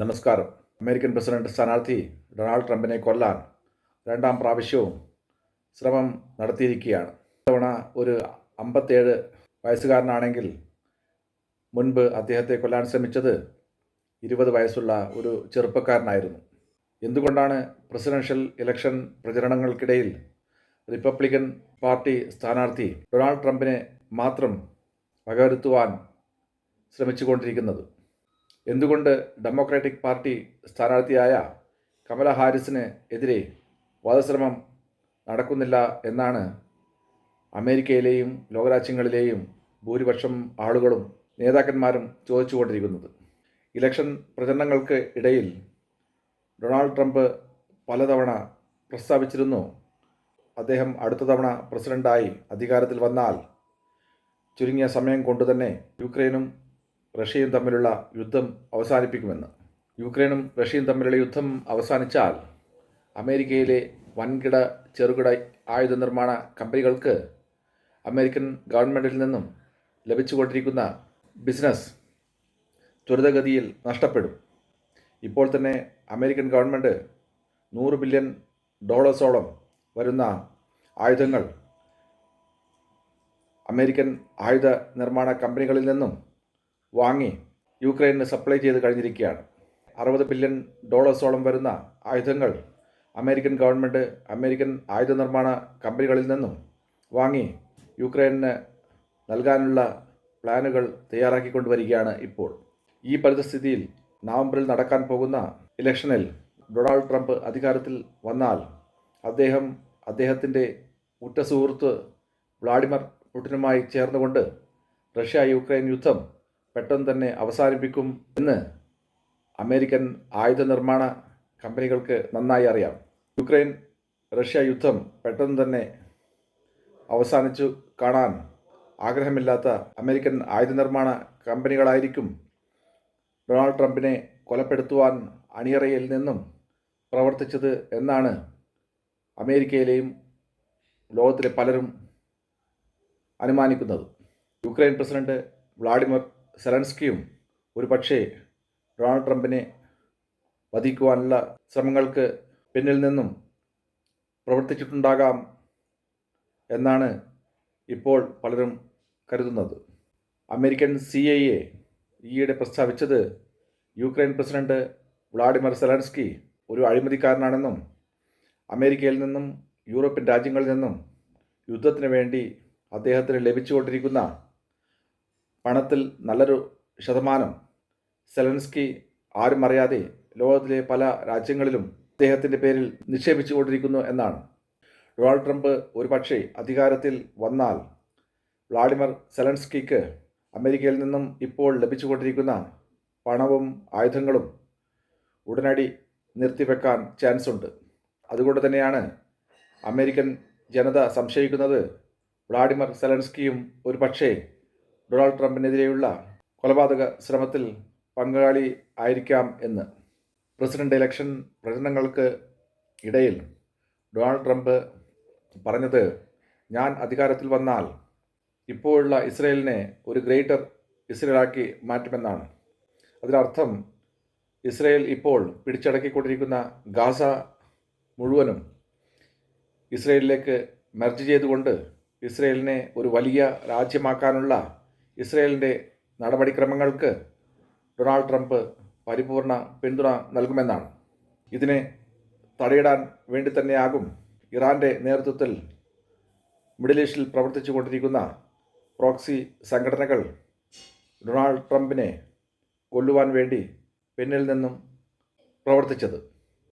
നമസ്കാരം. American president സ്ഥാനാർത്ഥി Donald ട്രംപിനെ കൊല്ലാൻ രണ്ടാം പ്രാവശ്യവും ശ്രമം നടത്തിയിരിക്കുകയാണ്. ഇത്തവണ ഒരു അമ്പത്തേഴ് വയസ്സുകാരനാണെങ്കിൽ മുൻപ് അദ്ദേഹത്തെ കൊല്ലാൻ ശ്രമിച്ചത് ഇരുപത് വയസ്സുള്ള ഒരു ചെറുപ്പക്കാരനായിരുന്നു. എന്തുകൊണ്ടാണ് പ്രസിഡൻഷ്യൽ ഇലക്ഷൻ പ്രചരണങ്ങൾക്കിടയിൽ റിപ്പബ്ലിക്കൻ പാർട്ടി സ്ഥാനാർത്ഥി ഡൊണാൾഡ് ട്രംപിനെ മാത്രം വകവരുത്തുവാൻ ശ്രമിച്ചുകൊണ്ടിരിക്കുന്നത്? എന്തുകൊണ്ട് ഡെമോക്രാറ്റിക് പാർട്ടി സ്ഥാനാർത്ഥിയായ കമല ഹാരിസിന് എതിരെ വധശ്രമം നടക്കുന്നില്ല എന്നാണ് അമേരിക്കയിലെയും ലോകരാജ്യങ്ങളിലെയും ഭൂരിപക്ഷം ആളുകളും നേതാക്കന്മാരും ചോദിച്ചുകൊണ്ടിരിക്കുന്നത്. ഇലക്ഷൻ പ്രചരണങ്ങൾക്ക് ഇടയിൽ ഡൊണാൾഡ് ട്രംപ് പലതവണ പ്രസ്താവിച്ചിരുന്നു. അദ്ദേഹം അടുത്ത തവണ പ്രസിഡന്റായി അധികാരത്തിൽ വന്നാൽ ചുരുങ്ങിയ സമയം കൊണ്ടുതന്നെ യുക്രൈനും റഷ്യയും തമ്മിലുള്ള യുദ്ധം അവസാനിപ്പിക്കുമെന്ന്. യുക്രൈനും റഷ്യയും തമ്മിലുള്ള യുദ്ധം അവസാനിച്ചാൽ അമേരിക്കയിലെ വൻകിട ചെറുകിട ആയുധ നിർമ്മാണ കമ്പനികൾക്ക് അമേരിക്കൻ ഗവൺമെന്റിൽ നിന്നും ലഭിച്ചുകൊണ്ടിരിക്കുന്ന ബിസിനസ് ത്വരിതഗതിയിൽ നഷ്ടപ്പെടും. ഇപ്പോൾ തന്നെ അമേരിക്കൻ ഗവൺമെന്റ് നൂറ് ബില്യൺ ഡോളേഴ്സോളം വരുന്ന ആയുധങ്ങൾ അമേരിക്കൻ ആയുധ നിർമ്മാണ കമ്പനികളിൽ നിന്നും വാങ്ങി യുക്രൈന് സപ്ലൈ ചെയ്ത് കഴിഞ്ഞിരിക്കുകയാണ്. അറുപത് ബില്യൺ ഡോളേഴ്സോളം വരുന്ന ആയുധങ്ങൾ അമേരിക്കൻ ഗവൺമെന്റ് അമേരിക്കൻ ആയുധ നിർമ്മാണ കമ്പനികളിൽ നിന്നും വാങ്ങി യുക്രൈന് നൽകാനുള്ള പ്ലാനുകൾ തയ്യാറാക്കിക്കൊണ്ടുവരികയാണ് ഇപ്പോൾ. ഈ പരിതസ്ഥിതിയിൽ നവംബറിൽ നടക്കാൻ പോകുന്ന ഇലക്ഷനിൽ ഡൊണാൾഡ് ട്രംപ് അധികാരത്തിൽ വന്നാൽ അദ്ദേഹം അദ്ദേഹത്തിന്റെ ഉറ്റ സുഹൃത്ത് വ്ളാഡിമർ പുടിനുമായി ചേർന്നുകൊണ്ട് റഷ്യ യുക്രൈൻ യുദ്ധം പെട്ടെന്ന് തന്നെ അവസാനിപ്പിക്കും എന്ന് അമേരിക്കൻ ആയുധ നിർമ്മാണ കമ്പനികൾക്ക് നന്നായി അറിയാം. യുക്രൈൻ റഷ്യ യുദ്ധം പെട്ടെന്ന് തന്നെ അവസാനിച്ചു കാണാൻ ആഗ്രഹമില്ലാത്ത അമേരിക്കൻ ആയുധ നിർമ്മാണ കമ്പനികളായിരിക്കും ഡൊണാൾഡ് ട്രംപിനെ കൊലപ്പെടുത്തുവാൻ അണിയറയിൽ നിന്നും പ്രവർത്തിച്ചത് എന്നാണ് അമേരിക്കയിലെയും ലോകത്തിലെ പലരും അനുമാനിക്കുന്നത്. യുക്രൈൻ പ്രസിഡന്റ് വ്ളാഡിമിർ സെലൻസ്കിയും ഒരു പക്ഷേ ഡൊണാൾഡ് ട്രംപിനെ വധിക്കുവാനുള്ള ശ്രമങ്ങൾക്ക് പിന്നിൽ നിന്നും പ്രവർത്തിച്ചിട്ടുണ്ടാകാം എന്നാണ് ഇപ്പോൾ പലരും കരുതുന്നത്. അമേരിക്കൻ സി ഐ എ ഈയിടെ പ്രസ്താവിച്ചത് യുക്രൈൻ പ്രസിഡന്റ് വ്ളാഡിമിർ സെലൻസ്കി ഒരു അഴിമതിക്കാരനാണെന്നും അമേരിക്കയിൽ നിന്നും യൂറോപ്യൻ രാജ്യങ്ങളിൽ നിന്നും യുദ്ധത്തിന് വേണ്ടി അദ്ദേഹത്തിന് ലഭിച്ചുകൊണ്ടിരിക്കുന്ന പണത്തിൽ നല്ലൊരു ശതമാനം സെലൻസ്കി ആരും അറിയാതെ ലോകത്തിലെ പല രാജ്യങ്ങളിലും അദ്ദേഹത്തിന്റെ പേരിൽ നിക്ഷേപിച്ചുകൊണ്ടിരിക്കുന്നു എന്നാണ്. ഡൊണാൾഡ് ട്രംപ് ഒരുപക്ഷെ അധികാരത്തിൽ വന്നാൽ വ്ളാഡിമിർ സെലൻസ്കിക്ക് അമേരിക്കയിൽ നിന്നും ഇപ്പോൾ ലഭിച്ചുകൊണ്ടിരിക്കുന്ന പണവും ആയുധങ്ങളും ഉടനടി നിർത്തിവെക്കാൻ ചാൻസ് ഉണ്ട്. അതുകൊണ്ട് തന്നെയാണ് അമേരിക്കൻ ജനത സംശയിക്കുന്നത് വ്ളാഡിമിർ സെലൻസ്കിയും ഒരു പക്ഷേ ഡൊണാൾഡ് ട്രംപിനെതിരെയുള്ള കൊലപാതക ശ്രമത്തിൽ പങ്കാളി ആയിരിക്കാം എന്ന്. പ്രസിഡന്റ് ഇലക്ഷൻ പ്രചരണങ്ങൾക്ക് ഇടയിൽ ഡൊണാൾഡ് ട്രംപ് പറഞ്ഞത് ഞാൻ അധികാരത്തിൽ വന്നാൽ ഇപ്പോഴുള്ള ഇസ്രയേലിനെ ഒരു ഗ്രേറ്റർ ഇസ്രയേലാക്കി മാറ്റുമെന്നാണ്. അതിനർത്ഥം ഇസ്രയേൽ ഇപ്പോൾ പിടിച്ചടക്കിക്കൊണ്ടിരിക്കുന്ന ഗാസ മുഴുവനും ഇസ്രയേലിലേക്ക് മെർജ് ചെയ്തുകൊണ്ട് ഇസ്രയേലിനെ ഒരു വലിയ രാജ്യമാക്കാനുള്ള ഇസ്രയേലിന്റെ നടപടിക്രമങ്ങൾക്ക് ഡൊണാൾഡ് ട്രംപ് പരിപൂർണ പിന്തുണ നൽകുമെന്നാണ്. ഇതിനെ തടയിടാൻ വേണ്ടി തന്നെയാകും ഇറാന്റെ നേതൃത്വത്തിൽ മിഡിൽ ഈസ്റ്റിൽ പ്രവർത്തിച്ചു കൊണ്ടിരിക്കുന്ന പ്രോക്സി സംഘടനകൾ ഡൊണാൾഡ് ട്രംപിനെ കൊല്ലുവാൻ വേണ്ടി പിന്നിൽ നിന്നും പ്രവർത്തിച്ചത്.